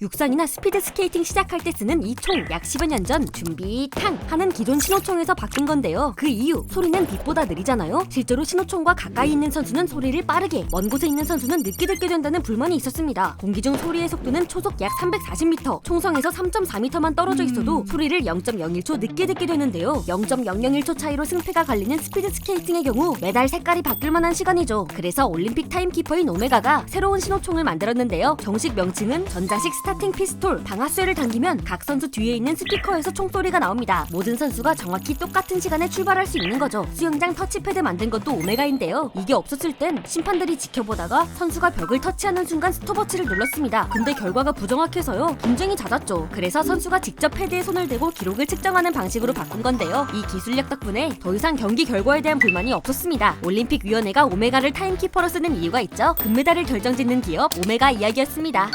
육상이나 스피드 스케이팅 시작할 때 쓰는 이 총 약 10여 년 전 준비 탕 하는 기존 신호총에서 바뀐 건데요. 그 이유 소리는 빛보다 느리잖아요. 실제로 신호총과 가까이 있는 선수는 소리를 빠르게, 먼 곳에 있는 선수는 늦게 듣게 된다는 불만이 있었습니다. 공기 중 소리의 속도는 초속 약 340m, 총성에서 3.4m만 떨어져 있어도 소리를 0.01초 늦게 듣게 되는데요. 0.001초 차이로 승패가 갈리는 스피드 스케이팅의 경우 메달 색깔이 바뀔 만한 시간이죠. 그래서 올림픽 타임키퍼인 오메가가 새로운 신호총을 만들었는데요. 정식 명칭은 전자식 스타팅 피스톨. 방아쇠를 당기면 각 선수 뒤에 있는 스피커에서 총소리가 나옵니다. 모든 선수가 정확히 똑같은 시간에 출발할 수 있는 거죠. 수영장 터치패드 만든 것도 오메가인데요. 이게 없었을 땐 심판들이 지켜보다가 선수가 벽을 터치하는 순간 스톱워치를 눌렀습니다. 근데 결과가 부정확해서요. 분쟁이 잦았죠. 그래서 선수가 직접 패드에 손을 대고 기록을 측정하는 방식으로 바꾼 건데요. 이 기술력 덕분에 더 이상 경기 결과에 대한 불만이 없었습니다. 올림픽 위원회가 오메가를 타임키퍼로 쓰는 이유가 있죠. 금메달을 결정짓는 기업 오메가 이야기였습니다.